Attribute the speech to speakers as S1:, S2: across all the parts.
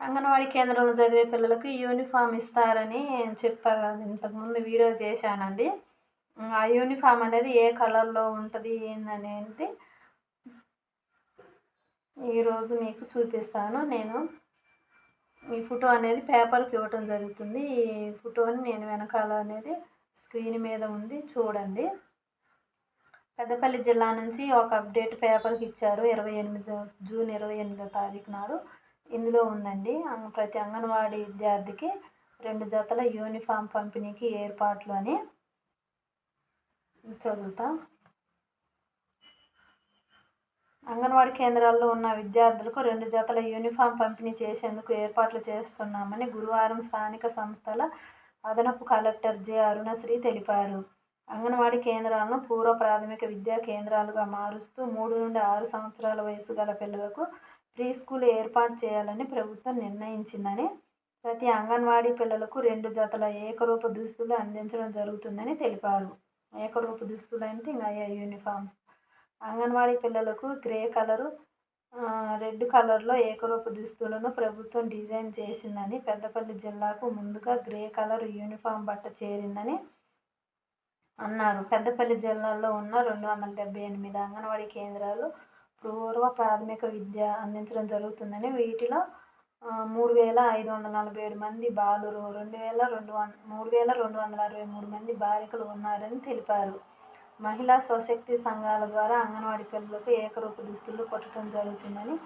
S1: అంగన్వాడీ కేంద్రంలో చదివే పిల్లలకు యూనిఫామ్ ఇస్తారని చెప్పారు. ఇంతకుముందు వీడియో చేశానండి. ఆ యూనిఫామ్ అనేది ఏ కలర్లో ఉంటుంది ఏందనేది ఈరోజు మీకు చూపిస్తాను. నేను ఈ ఫోటో అనేది పేపర్కి ఇవ్వటం జరుగుతుంది. ఈ ఫోటోని నేను వెనకాల అనేది స్క్రీన్ మీద ఉంది చూడండి. పెద్దపల్లి జిల్లా నుంచి ఒక అప్డేట్ పేపర్కి ఇచ్చారు. ఇరవై ఎనిమిది జూన్ ఇరవై ఎనిమిదో తారీఖు నాడు. ఇందులో ఉందండి. ప్రతి అంగన్వాడీ విద్యార్థికి రెండు జతల యూనిఫామ్ పంపిణీకి ఏర్పాట్లు అని చదువుతా. అంగన్వాడీ కేంద్రాల్లో ఉన్న విద్యార్థులకు రెండు జతల యూనిఫామ్ పంపిణీ చేసేందుకు ఏర్పాట్లు చేస్తున్నామని గురువారం స్థానిక సంస్థల అదనపు కలెక్టర్ జె. అరుణశ్రీ తెలిపారు. అంగన్వాడీ కేంద్రాలను పూర్వ ప్రాథమిక విద్యా కేంద్రాలుగా మారుస్తూ మూడు నుండి ఆరు సంవత్సరాల వయసు గల పిల్లలకు ప్రీ స్కూల్ ఏర్పాటు చేయాలని ప్రభుత్వం నిర్ణయించిందని ప్రతి అంగన్వాడీ పిల్లలకు రెండు జతల ఏకరూప దుస్తులు అందించడం జరుగుతుందని తెలిపారు. ఏకరూప దుస్తులు అంటే ఇంకా యూనిఫామ్స్. అంగన్వాడీ పిల్లలకు గ్రే కలరు రెడ్ కలర్లో ఏకరూప దుస్తులను ప్రభుత్వం డిజైన్ చేసిందని పెద్దపల్లి జిల్లాకు ముందుగా గ్రే కలర్ యూనిఫామ్ బట్ట చేరిందని అన్నారు. పెద్దపల్లి జిల్లాలో ఉన్న రెండు వందల డెబ్బై ఎనిమిది అంగన్వాడీ కేంద్రాలు పూర్వ ప్రాథమిక విద్య అందించడం జరుగుతుందని వీటిలో మూడు వేల ఐదు వందల నలభై ఏడు మంది బాలురు రెండు వేల రెండు వం మూడు వేల రెండు వందల అరవై మూడు మంది బాలికలు ఉన్నారని తెలిపారు. మహిళా స్వశక్తి సంఘాల ద్వారా అంగన్వాడీ పిల్లలకు ఏకరూప దుస్తులు కొట్టడం జరుగుతుందని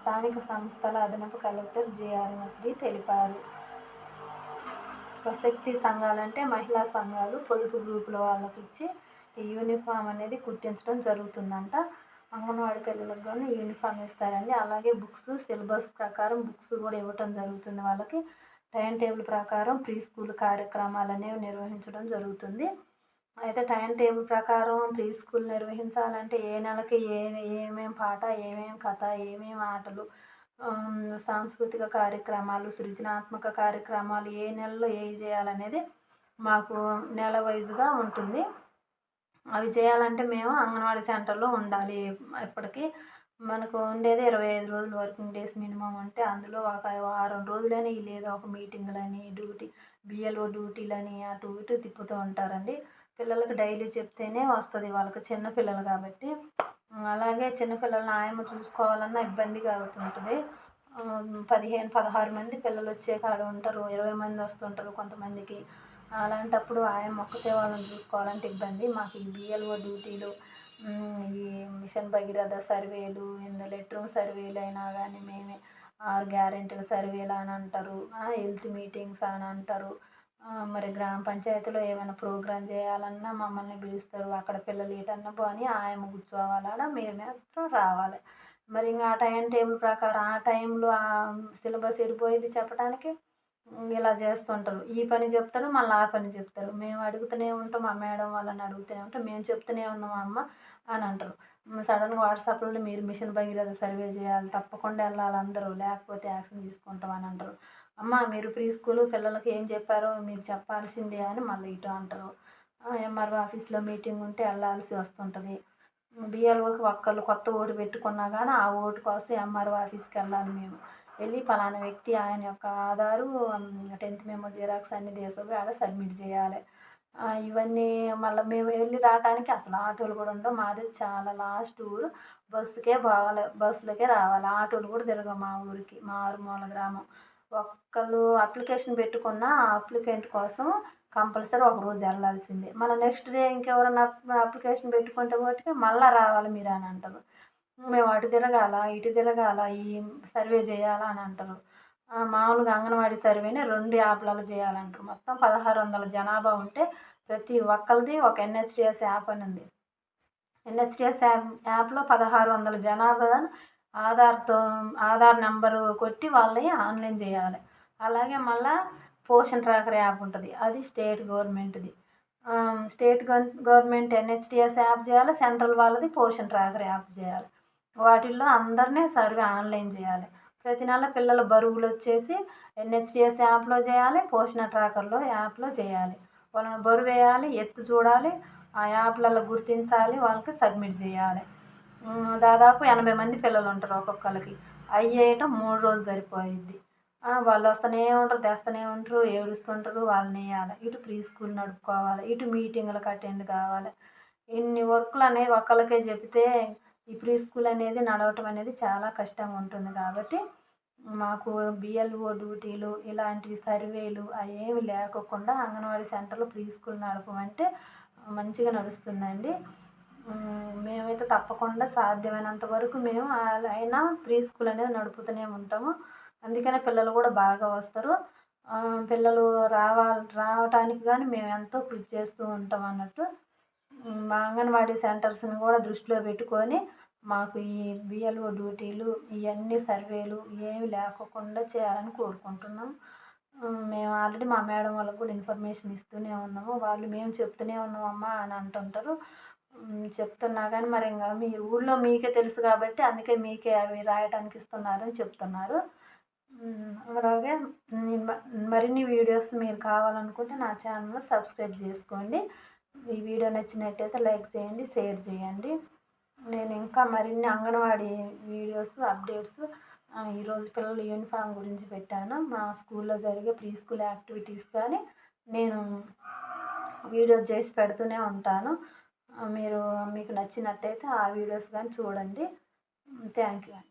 S1: స్థానిక సంస్థల అదనపు కలెక్టర్ జేఆర్ మశ్రీ తెలిపారు. స్వశక్తి సంఘాలంటే మహిళా సంఘాలు పొదుపు గ్రూపుల వాళ్ళకి ఇచ్చి యూనిఫామ్ అనేది కుట్టించడం జరుగుతుందంట. అంగన్వాడి పిల్లలకు కానీ యూనిఫామ్ ఇస్తారండి. అలాగే బుక్స్ సిలబస్ ప్రకారం బుక్స్ కూడా ఇవ్వటం జరుగుతుంది వాళ్ళకి. టైం టేబుల్ ప్రకారం ప్రీ స్కూల్ కార్యక్రమాలు అనేవి నిర్వహించడం జరుగుతుంది. అయితే టైం టేబుల్ ప్రకారం ప్రీ స్కూల్ నిర్వహించాలంటే ఏ నెలకి ఏ ఏమేమి పాట ఏమేమి కథ ఏమేమి ఆటలు సాంస్కృతిక కార్యక్రమాలు సృజనాత్మక కార్యక్రమాలు ఏ నెలలో ఏవి చేయాలనేది మాకు నెల వైజ్గా ఉంటుంది. అవి చేయాలంటే మేము అంగన్వాడీ సెంటర్లో ఉండాలి ఎప్పటికీ మనకు ఉండేది ఇరవై ఐదు రోజులు వర్కింగ్ డేస్ మినిమం అంటే అందులో ఒక వారం రోజులని లేదా ఒక మీటింగులని డ్యూటీ బిఎల్ఓ డ్యూటీలని అటు ఇటు తిప్పుతూ ఉంటారండి. పిల్లలకు డైలీ చెప్తేనే వస్తుంది వాళ్ళకి చిన్న పిల్లలు కాబట్టి. అలాగే చిన్నపిల్లలని ఆయమ్మ చూసుకోవాలన్నా ఇబ్బందిగా అవుతుంటుంది. పదిహేను పదహారు మంది పిల్లలు వచ్చే కాడ ఉంటారు. ఇరవై మంది వస్తుంటారు కొంతమందికి. అలాంటప్పుడు ఆయమ్మ ఒక్కతే వాళ్ళని చూసుకోవాలంటే ఇబ్బంది. మాకు ఈ బిఎల్ఓ డ్యూటీలు ఈ మిషన్ భగీరథ సర్వేలు ఇందులో లెటర్ సర్వేలు అయినా కానీ మేమే ఆరు గ్యారెంటీల సర్వేలు అని అంటారు. హెల్త్ మీటింగ్స్ అని అంటారు. మరి గ్రామ పంచాయతీలో ఏమైనా ప్రోగ్రాం చేయాలన్నా మమ్మల్ని పిలుస్తారు. అక్కడ పిల్లలు ఏటన్నా పోని ఆయమ్మ కూర్చోవాలి మీరు మాత్రం రావాలి. మరి ఇంకా ఆ టైం టేబుల్ ప్రకారం ఆ టైంలో ఆ సిలబస్ ఎడిపోయింది చెప్పడానికి ఇలా చేస్తుంటారు. ఈ పని చెప్తారు మళ్ళీ ఆ పని చెప్తారు. మేము అడుగుతూనే ఉంటాం మా మేడం వాళ్ళని అడుగుతూనే ఉంటాం. మేము చెప్తూనే ఉన్నాం అమ్మ అని అంటారు. సడన్గా వాట్సాప్లో మీరు మిషన్ భగీరథ సర్వే చేయాలి తప్పకుండా వెళ్ళాలి అందరూ లేకపోతే యాక్షన్ తీసుకుంటాం అని అంటారు. అమ్మ మీరు ప్రీ స్కూల్ పిల్లలకి ఏం చెప్పారో మీరు చెప్పాల్సిందే అని మళ్ళీ ఇటు అంటారు. ఎంఆర్ఓ ఆఫీస్లో మీటింగ్ ఉంటే వెళ్ళాల్సి వస్తుంటుంది. బిఎల్ఓకి ఒక్కళ్ళు కొత్త ఓటు పెట్టుకున్నా కానీ ఆ ఓటు కోసం ఎంఆర్ఓ ఆఫీస్కి వెళ్ళాలి మేము. వెళ్ళి పలానా వ్యక్తి ఆయన యొక్క ఆధారు టెన్త్ మెమో జిరాక్స్ అన్ని తీసుకుపోయి ఆడ సబ్మిట్ చేయాలి. ఇవన్నీ మళ్ళీ మేము వెళ్ళి రావడానికి అసలు ఆటోలు కూడా ఉండవు. మాది చాలా లాస్ట్ ఊరు. బస్సుకే పోవాలి బస్సులకే రావాలి. ఆటోలు కూడా తిరగవు మా ఊరికి మా ఆరుమూల గ్రామం. ఒక్కళ్ళు అప్లికేషన్ పెట్టుకున్న అప్లికెంట్ కోసం కంపల్సరీ ఒక రోజు వెళ్ళాల్సిందే. మళ్ళీ నెక్స్ట్ డే ఇంకెవరైనా అప్లికేషన్ పెట్టుకుంటే వాటికి మళ్ళీ రావాలి మీరు అని అంటారు. మేము అటు తిరగాల ఇటు తిరగాల ఈ సర్వే చేయాలా అని అంటారు. మామూలుగా అంగన్వాడీ సర్వేని రెండు యాప్లలో చేయాలంటారు. మొత్తం పదహారు వందల జనాభా ఉంటే ప్రతి ఒక్కరిది ఒక ఎన్హెచ్డిఎస్ యాప్ అని ఉంది. ఎన్హెచ్డిఎస్ యాప్ యాప్లో పదహారు వందల జనాభా ఆధార్తో ఆధార్ నెంబరు కొట్టి వాళ్ళవి ఆన్లైన్ చేయాలి. అలాగే మళ్ళీ పోషన్ ట్రాకర్ యాప్ ఉంటుంది. అది స్టేట్ గవర్నమెంట్ది. స్టేట్ గవర్నమెంట్ ఎన్హెచ్డిఎస్ యాప్ చేయాలి సెంట్రల్ వాళ్ళది పోషన్ ట్రాకర్ యాప్ చేయాలి. వాటిల్లో అందరినీ సర్వే ఆన్లైన్ చేయాలి. ప్రతి నెల పిల్లల బరువులు వచ్చేసి ఎన్హెచ్డిఎస్ యాప్లో చేయాలి పోషణ ట్రాకర్లో యాప్లో చేయాలి. వాళ్ళని బరువు వేయాలి ఎత్తు చూడాలి ఆ యాప్లలో గుర్తించాలి వాళ్ళకి సబ్మిట్ చేయాలి. దాదాపు ఎనభై మంది పిల్లలు ఉంటారు ఒక్కొక్కరికి అవి మూడు రోజులు సరిపోయిద్ది. వాళ్ళు వస్తూనే ఉంటారు తెస్తూనే ఉంటారు ఏడుస్తుంటారు వాళ్ళని వేయాలి ఇటు ప్రీ స్కూల్ నడుపుకోవాలి ఇటు మీటింగ్లకు అటెండ్ కావాలి. ఇన్ని వర్కులు అనేవి ఒకళ్ళకే చెప్తే ఈ ప్రీ స్కూల్ అనేది నడవటం అనేది చాలా కష్టంగా ఉంటుంది కాబట్టి మాకు బిఎల్ఓ డ్యూటీలు ఇలాంటివి సర్వేలు అవేమి ఏమి లేకోకుండా అంగన్వాడీ సెంటర్లో ప్రీ స్కూల్ నడపమంటే మంచిగా నడుస్తుందండి. మేమైతే తప్పకుండా సాధ్యమైనంత వరకు మేము అయినా ప్రీ స్కూల్ అనేది నడుపుతూనే ఉంటాము. అందుకనే పిల్లలు కూడా బాగా వస్తారు. పిల్లలు రావాలి రావటానికి కానీ మేము ఎంతో కృషి చేస్తూ ఉంటాం అన్నట్టు. మా అంగన్వాడీ సెంటర్స్ని కూడా దృష్టిలో పెట్టుకొని మాకు ఈ బిఎల్ఓ డ్యూటీలు ఇవన్నీ సర్వేలు ఏమి లేకోకుండా చేయాలని కోరుకుంటున్నాం. మేము ఆల్రెడీ మా మేడం వాళ్ళకు కూడా ఇన్ఫర్మేషన్ ఇస్తూనే ఉన్నాము. వాళ్ళు మేము చెప్తూనే ఉన్నామమ్మా అని అంటుంటారు. చెప్తున్నా కానీ మరి ఇంకా మీ ఊళ్ళో మీకే తెలుసు కాబట్టి అందుకే మీకే అవి రాయటానికి ఇస్తున్నారు అని చెప్తున్నారు. అలాగే మరిన్ని వీడియోస్ మీరు కావాలనుకుంటే నా ఛానల్ సబ్స్క్రైబ్ చేసుకోండి. ఈ వీడియో నచ్చినట్టయితే లైక్ చేయండి షేర్ చేయండి. నేను ఇంకా మరిన్ని అంగన్వాడీ వీడియోస్ అప్డేట్స్ ఈరోజు పిల్లల యూనిఫామ్ గురించి పెట్టాను. మా స్కూల్లో జరిగే ప్రీ స్కూల్ యాక్టివిటీస్ కానీ నేను వీడియో చేసి పెడుతూనే ఉంటాను. మీరు మీకు నచ్చినట్టయితే ఆ వీడియోస్ కానీ చూడండి. థ్యాంక్ యూ అండి.